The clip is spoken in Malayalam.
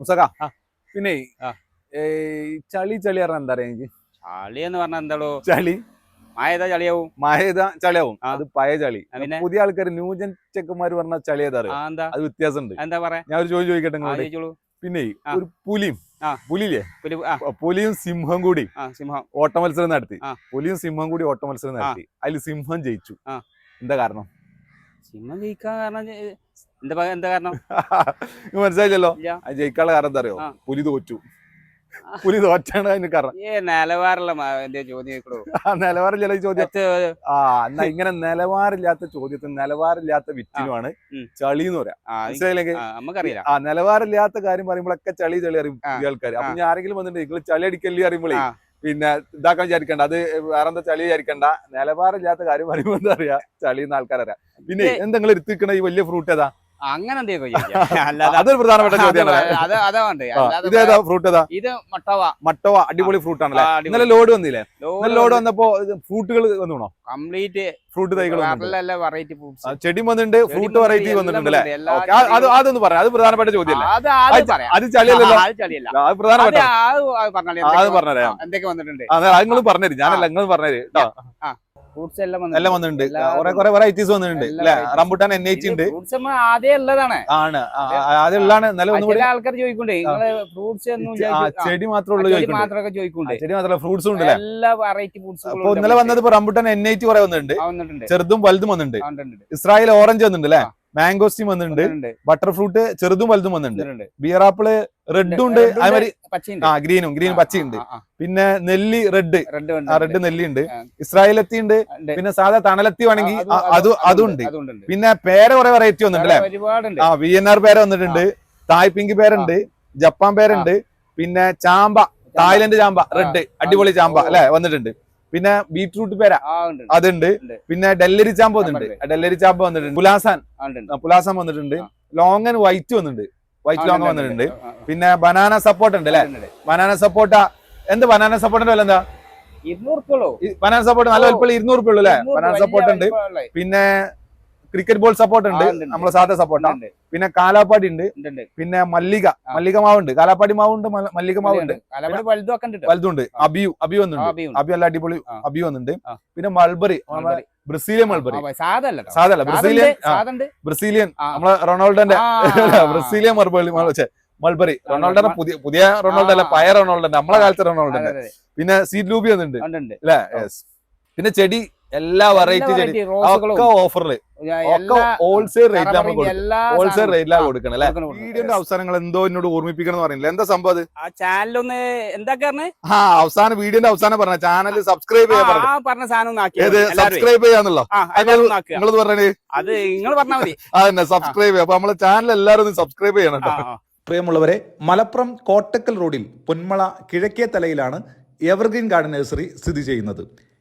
മുസക. പിന്നെ ചളി ചളി പറഞ്ഞാൽ എന്താ പറയാ എനിക്ക്? ചളി എന്ന് പറഞ്ഞാൽ എന്താണോ ചളി. മായതാ ചളിയാവും. മായതാ ചളിയാവും. അത് പഴയ ചളി? പുതിയ ആൾക്കാർ ന്യൂജൻ ചെക്കന്മാർ പറഞ്ഞ ചളി ഏതാ അത് വ്യത്യാസം ഉണ്ട് അത് വ്യത്യാസമുണ്ട് എന്താ പറയാ? ഞാൻ ഒരു ചോദ്യം ചോദിക്കട്ടെ പിന്നെ ഒരു പുലിയും. പുലിയില്ലേ? പുലിയും സിംഹം കൂടി സിംഹം. ഓട്ട മത്സരം നടത്തി പുലിയും സിംഹം കൂടി ഓട്ട മത്സരം നടത്തി. അതിൽ സിംഹം ജയിച്ചു. ആ. എന്താ കാരണം? സിംഹം ജയിക്കാൻ കാരണം എന്താ എന്താ കാരണം? മനസ്സിലായില്ലല്ലോ? ജയിക്കാനുള്ള കാരണം എന്താ അറിയോ? പുലി തോറ്റു. പുലി തോറ്റാണ് അതിന് കാരണം. ഏ എന്തേ ചോദ്യം നിലവാരമില്ല ചോദ്യം. ആ എന്നാ ഇങ്ങനെ നിലവാരമില്ലാത്ത ചോദ്യത്തിന് നിലവാരമില്ലാത്ത വിറ്റിനുമാണ്. ചളി എന്ന് പറയാം. മനസ്സിലായില്ലെങ്കിൽ ആ, ആ നിലവാരമില്ലാത്ത കാര്യം പറയുമ്പോഴൊക്കെ ചളി ചളി അറിയും. ആൾക്കാർ അപ്പൊ. ഞാൻ ആരെങ്കിലും വന്നിട്ടുണ്ട് നിങ്ങൾ ചളി അടിക്കല്ലേ അറിയുമ്പോഴേ. പിന്നെ ഇതാക്കാൻ വിചാരിക്കണ്ട. അത് വേറെന്താ ചളി വിചാരിക്കണ്ട. നിലവാരമില്ലാത്ത കാര്യം പറയുമ്പോ എന്താ അറിയാ ചളി എന്ന് ആൾക്കാരറിയാം പിന്നെ എന്താ എന്തെങ്കിലും എടുത്തിക്കണ ഈ വലിയ ഫ്രൂട്ട് ഏതാ? അങ്ങനെ അതൊരു പ്രധാനപ്പെട്ട ചോദ്യമാണ്. ഫ്രൂട്ട് ഏതാ ഇത് മട്ടവ. മട്ടവ അടിപൊളി ഫ്രൂട്ട് ആണല്ലേ? ഇന്നലെ ലോഡ് വന്നില്ലേ? ലോഡ് വന്നപ്പോ ഫ്രൂട്ടുകൾ വന്നുണോ കംപ്ലീറ്റ് ഫ്രൂട്ട് തൈകൾ വെറൈറ്റി ചെടി വന്നിട്ടുണ്ട് ഫ്രൂട്ട് വെറൈറ്റി വന്നിട്ടുണ്ട് അല്ലേ? അത് അതൊന്ന് പറയാം അത് പ്രധാനപ്പെട്ട ചോദ്യമല്ലേ? അത് ചളിയല്ലോ. അത് പ്രധാനപ്പെട്ട അത് പറഞ്ഞുതരാം. എന്തൊക്കെ വന്നിട്ടുണ്ട്? നിങ്ങൾ പറഞ്ഞു ഞാനല്ല നിങ്ങൾ പറഞ്ഞു കേട്ടോ ഫ്രൂട്ട്സ് എല്ലാം വന്നിട്ടുണ്ട്. കുറെ കുറെ വെറൈറ്റീസ് വന്നിട്ടുണ്ട് അല്ലെ. റംബുട്ടാൻ എൻ എച്ച് ഉണ്ട് ഫ്രൂട്ട്സ് ആദ്യം ഉള്ളതാണ്. ആണ്. ആദ്യം ഉള്ളതാണ്. നല്ല ആൾക്കാർ ചോദിക്കണ്ടേ ഫ്രൂട്ട്സ് ചെടി മാത്രമേ മാത്രമൊക്കെ ചോദിക്കണ്ടേ ചെടി മാത്രമല്ല ഫ്രൂട്ട്സും ഉണ്ട് എല്ലാ വെറൈറ്റി ഫ്രൂട്ട്സ് ഇന്നലെ വന്നത് റംബുട്ടാൻ എൻ എച്ച് കുറെ വന്നിട്ടുണ്ട്. ചെറുതും വലുതും വന്നിട്ടുണ്ട്. ഇസ്രായേൽ ഓറഞ്ച് വന്നിട്ടുണ്ട് അല്ലെ. മാംഗോസ്റ്റീൻ വന്നിട്ടുണ്ട്. ബട്ടർ ഫ്രൂട്ട് ചെറുതും വലുതും വന്നിട്ടുണ്ട്. ബിയർ ആപ്പിൾ റെഡും ഉണ്ട്. അതേമാതിരി. ആ ഗ്രീനും ഗ്രീൻ പച്ചയുണ്ട്. പിന്നെ നെല്ലി റെഡ് റെഡ് നെല്ലി ഉണ്ട്. ഇസ്രായേലത്തി ഉണ്ട്. പിന്നെ സാധാ തണലത്തി വേണമെങ്കിൽ അതും- അത് അതും ഉണ്ട് അതുണ്ട്, പിന്നെ പേര കുറെ വെറൈറ്റി വന്നിട്ടുണ്ട് അല്ലെ? ആ വി എൻ ആർ പേര വന്നിട്ടുണ്ട്. തായ് പിങ്ക് പേരുണ്ട്. ജപ്പാൻ പേരുണ്ട്. പിന്നെ ചാമ്പ തായ്ലൻഡ് ചാമ്പ റെഡ് അടിപൊളി ചാമ്പ. അല്ലെ? വന്നിട്ടുണ്ട്. പിന്നെ ബീട്രൂട്ട് പേര. അതുണ്ട്. പിന്നെ ഡെല്ലരി ചാമ്പ വന്നിട്ടുണ്ട്. ഡെല്ലരി ചാമ്പ വന്നിട്ടുണ്ട്. പുലാസാൻ. പുലാസാൻ വന്നിട്ടുണ്ട്. ലോങ്ങൻ ലോങ് ആൻഡ് വൈറ്റ് വന്നിട്ടുണ്ട്. വൈറ്റ് ലോങ് വന്നിട്ടുണ്ട്. പിന്നെ ബനാന സപ്പോർട്ട് ഉണ്ട് അല്ലെ. ബനാന സപ്പോർട്ട എന്ത് ബനാന സപ്പോർട്ടിന്റെ വില എന്താ. ബനാന സപ്പോർട്ട് നല്ല വലിപ്പം ഇരുന്നൂറ് ഉള്ളൂ അല്ലെ? ബനാന സപ്പോർട്ട് ഉണ്ട്. പിന്നെ ക്രിക്കറ്റ് ബോൾ സപ്പോർട്ട് ഉണ്ട്. നമ്മളെ സാധാ സപ്പോർട്ട് ഉണ്ട്, പിന്നെ കാലാപ്പാടി ഉണ്ട്. പിന്നെ മല്ലിക. മല്ലിക മാവുണ്ട്. കാലാപ്പാടി മാവുണ്ട് മല്ല- മല്ലിക മാവുണ്ട്. വലുതുണ്ട്. അബിയു അബിയു വന്നുണ്ട് അബിയു അല്ല അടിപൊളി അബിയു വന്നുണ്ട് പിന്നെ mulberry. Brazilian mulberry. സാധല്ല Brazilian Brazilian. നമ്മളെ റൊണാൾഡോന്റെ ബ്രസീലിയൻ മൾബറി മൾബറി. റൊണാൾഡോ റൊണാൾഡോന്റെ പുതിയ പുതിയ റൊണാൾഡോ അല്ല പയർ റൊണാൾഡോ നമ്മളെ. കാലത്തെ റൊണാൾഡോ. പിന്നെ സീഡ് ലൂബി വന്നിട്ടുണ്ട്. അല്ലേ? പിന്നെ ചെടി എല്ലാ വെറൈറ്റി ചെടി. ഒക്കെ ഓഫറിൽ ഹോൾസെയിൽ റേറ്റിൽ നമ്മൾ കറവറിന്റെ ഹോൾസെയിൽ റേറ്റിലാണ് കൊടുക്കണം അല്ലെ കൊടുക്കണം, കൊടുക്കണം. വീഡിയോന്റെ അവസാനങ്ങൾ എന്തോ എന്നോട് ഓർമ്മിപ്പിക്കണം പറയുന്നില്ല. എന്താ സംഭവം അത്? ആ ചാനലൊന്ന് എന്താ ആ അവസാനം വീഡിയോന്റെ അവസാനം പറഞ്ഞ ചാനൽ സബ്സ്ക്രൈബ് ചെയ്യാൻ പറഞ്ഞു ആ പറഞ്ഞ സാധനം. സബ്സ്ക്രൈബ് ചെയ്യാന്നുള്ളോ? ആ, എല്ലാവരും ഒന്ന് ആക്കുക. നിങ്ങളത് പറഞ്ഞേ? അത് നിങ്ങൾ പറഞ്ഞാൽ മതി. അതന്നെ സബ്സ്ക്രൈബ് ചെയ്യാം. അപ്പൊ നമ്മളെ ചാനൽ എല്ലാവരും സബ്സ്ക്രൈബ് ചെയ്യണം പ്രിയമുള്ളവരെ മലപ്പുറം കോട്ടക്കൽ റോഡിൽ പൊന്മള കിഴക്കേ തലയിലാണ് എവർഗ്രീൻ ഗാർഡൻ നഴ്സറി സ്ഥിതി ചെയ്യുന്നത്.